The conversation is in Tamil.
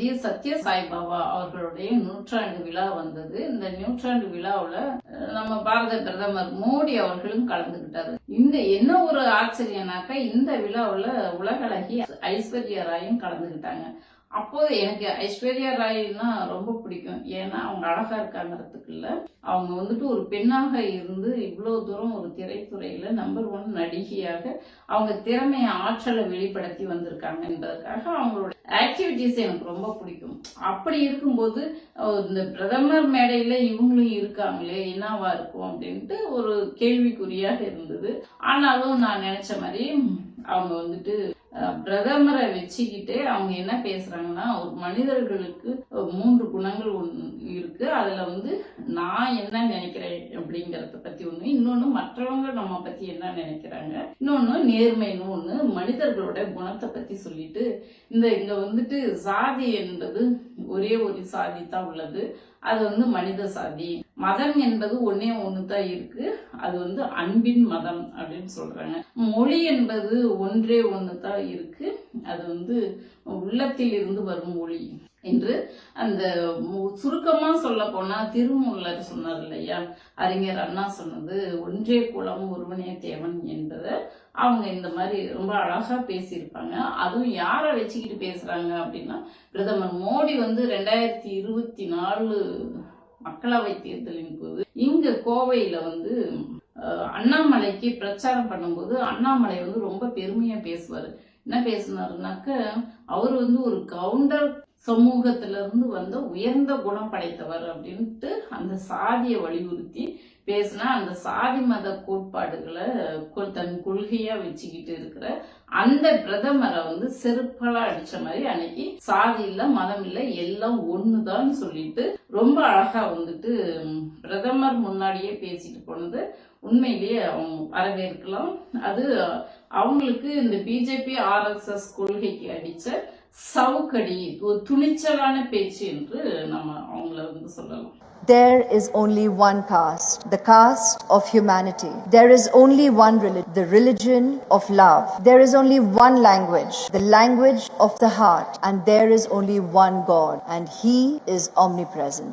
ஸ்ரீ சத்ய சாய்பாபா அவர்களுடைய நூற்றாண்டு விழா வந்தது. இந்த நூற்றாண்டு விழாவுல நம்ம பாரத பிரதமர் மோடி அவர்களும் கலந்துகிட்டாரு. இந்த என்ன ஒரு ஆச்சரியம்னாக்கா இந்த விழாவுல உலகளகி ஐஸ்வர்யா ராயும் கலந்துகிட்டாங்க. அப்போது எனக்கு ஐஸ்வர்யா ராய்னா ரொம்ப பிடிக்கும். ஏன்னா அவங்க அழகா இருக்காங்கிறதுக்கு அவங்க வந்துட்டு ஒரு பெண்ணாக இருந்து இவ்வளோ தூரம் ஒரு திரைத்துறையில நம்பர் ஒன் நடிகையாக அவங்க திறமைய ஆற்றலை வெளிப்படுத்தி வந்திருக்காங்க என்பதற்காக அவங்களோட ஆக்டிவிட்டிஸ் எனக்கு ரொம்ப பிடிக்கும். அப்படி இருக்கும்போது இந்த பிரதமர் மேடையில இவங்களும் இருக்காங்களே என்னவா இருக்கும் அப்படின்ட்டு ஒரு கேள்விக்குறியாக இருந்தது. ஆனாலும் நான் நினைச்ச மாதிரி அவங்க வந்துட்டு பிரதமரை வச்சுக்கிட்டு அவங்க என்ன பேசுறாங்கன்னா ஒரு மனிதர்களுக்கு மூன்று குணங்கள் ஒன்று இருக்கு. அதுல வந்து நான் என்ன நினைக்கிறேன் அப்படிங்கறத பத்தி ஒண்ணு இன்னொன்னு மற்றவங்க நம்ம பத்தி என்ன நினைக்கிறாங்க இன்னொன்னு நேர்மைன்னு ஒண்ணு மனிதர்களோட குணத்தை பத்தி சொல்லிட்டு இந்த இங்க வந்துட்டு சாதி என்பது ஒரே ஒரு சாதி தான் உள்ளது. அது வந்து மனித சாதி. மதம் என்பது ஒன்னே ஒன்று தான் இருக்கு. அது வந்து அன்பின் மதம் அப்படின்னு சொல்றாங்க. மொழி என்பது ஒன்றே ஒன்று தான் இருக்கு. அது வந்து உள்ளத்தில் இருந்து வரும் மொழி என்று அந்த சுருக்கமா சொல்ல போனா திருமூலர் சொன்னார் இல்லையா? அறிஞர் அண்ணா சொன்னது ஒன்றே குலம் ஒருவனே தேவன் என்பதை அவங்க இந்த மாதிரி ரொம்ப அழகா பேசியிருப்பாங்க. அதுவும் யாரை வச்சுக்கிட்டு பேசுறாங்க அப்படின்னா பிரதமர் மோடி வந்து ரெண்டாயிரத்தி இருபத்தி நாலு மக்களவை தேர்தலின் போது இங்க கோவையில வந்து அண்ணாமலைக்கு பிரச்சாரம் பண்ணும்போது அண்ணாமலை வந்து ரொம்ப பெருமையா பேசுவாரு. என்ன பேசினாருனாக்க அவர் வந்து ஒரு கவுண்டர் சமூகத்திலிருந்து வந்த உயர்ந்த குணம் படைத்தவர் அப்படின்ட்டு அந்த சாதியை வலியுறுத்தி பேசினா அந்த சாதி மத கோட்பாடுகளை கொ- தன் கொள்கையா வச்சுக்கிட்டு இருக்கிற அந்த பிரதமரை வந்து செருப்பலா அடிச்ச மாதிரி அன்னைக்கு சாதி இல்ல மதம் இல்ல எல்லாம் ஒண்ணுதான் சொல்லிட்டு ரொம்ப அழகா வந்துட்டு பிரதமர் முன்னாடியே பேசிட்டு போனது உண்மையிலேயே அவங்க வரவேற்கலாம். அது அவங்களுக்கு இந்த பிஜேபி ஆர்எஸ்எஸ் கொள்கைக்கு அடிச்ச சவுக்கடி ஒரு துணிச்சலான பேச்சு என்று நம்ம அவங்கள வந்து சொல்லலாம் There is only one caste, the caste of humanity. There is only one religion, the religion of love. There is only one language, the language of the heart. And there is only one God, and He is omnipresent.